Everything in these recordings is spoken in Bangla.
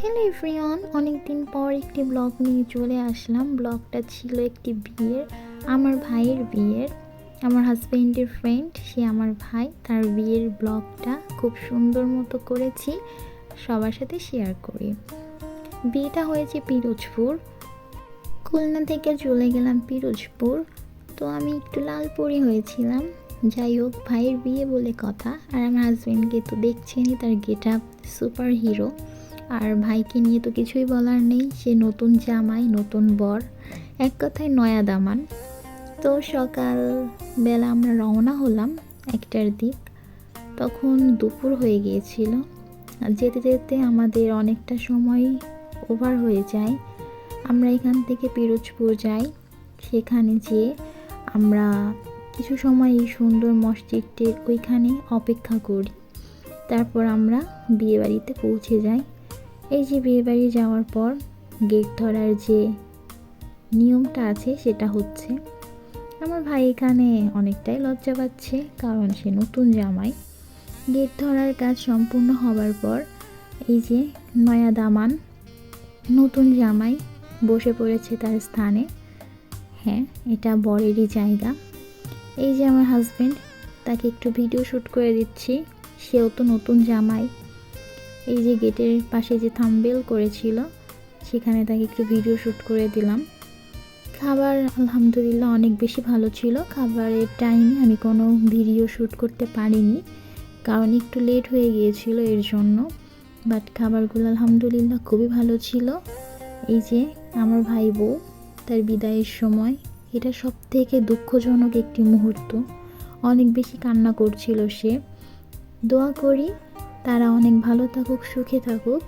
হ্যালো এভরিওয়ান অনেকদিন পর একটি ব্লগ নিয়ে চলে আসলাম। ব্লগটা ছিল একটি বিয়ের, আমার ভাইয়ের বিয়ের। আমার হাজব্যান্ডের ফ্রেন্ড সে আমার ভাই। তার বিয়ের ব্লগটা খুব সুন্দর মতো করেছি, সবার সাথে শেয়ার করি। বিয়েটা হয়েছে পিরোজপুর। খুলনা থেকে চলে গেলাম পিরোজপুর। তো আমি একটু লালপুরি হয়েছিলাম। যাই হোক, ভাইয়ের বিয়ে বলে কথা। আর আমার হাজব্যান্ডকে তো দেখছেনই, তার গেট আপ সুপার হিরো আর ভাইকে নিয়ে তো কিছুই বলার নেই। সে নতুন জামাই, নতুন বর, এক কথায় নয়া দামান। তো সকাল বেলা আমরা রওনা হলাম একটার দিক। তখন দুপুর হয়ে গিয়েছিল। আর যেতে যেতে আমাদের অনেকটা সময় ওভার হয়ে যায়। আমরা এখান থেকে পিরোজপুর যাই। সেখানে যেয়ে আমরা কিছু সময় এই সুন্দর মসজিদটির ওইখানে অপেক্ষা করি। তারপর আমরা বিয়েবাড়িতে পৌঁছে যাই। এই যে বিয়েবাড়ি যাওয়ার পর গেট ধরার যে নিয়মটা আছে সেটা হচ্ছে, আমার ভাই এখানে অনেকটাই লজ্জা পাচ্ছে কারণ সে নতুন জামাই। গেট ধরার কাজ সম্পূর্ণ হবার পর এই যে নয়া দামান নতুন জামাই বসে পড়েছে তার স্থানে। হ্যাঁ এটা বরেরই জায়গা। এই যে আমার হাজব্যান্ড তাকে একটু ভিডিও শ্যুট করে দিচ্ছি। সেও তো নতুন জামাই। এই যে গেটের পাশে যে থাম্বেল করেছিল, সেখানে তাকে একটু ভিডিও শ্যুট করে দিলাম। খাবার আলহামদুলিল্লাহ অনেক বেশি ভালো ছিল। খাবারের টাইমে আমি কোনো ভিডিও শ্যুট করতে পারিনি, কারণ একটু লেট হয়ে গিয়েছিল এর জন্য। বাট খাবারগুলো আলহামদুলিল্লাহ খুবই ভালো ছিল। এই যে আমার ভাই বউ তার বিদায়ের সময়, এটা সব থেকে দুঃখজনক একটি মুহূর্ত। অনেক বেশি কান্না করছিল সে। দোয়া করি তারা অনেক ভালো থাকুক, সুখে থাকুক।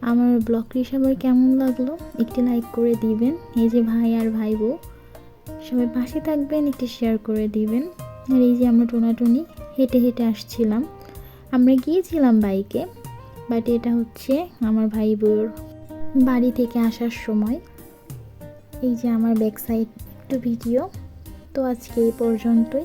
আমার ব্লগটি সবার কেমন লাগল একটি লাইক করে দিবেন। এই যে ভাই আর ভাই বউ, সবাই পাশে থাকবেন, একটি শেয়ার করে দিবেন। আর এই যে আমরা টোনাটুনি হেঁটে হেঁটে আসছিলাম। আমরা গিয়েছিলাম বাইকে বাট এটা হচ্ছে আমার ভাই বউর বাড়ি থেকে আসার সময়। এই যে আমার ব্যাক সাইড একটু ভিডিও তো আজকে এই পর্যন্তই।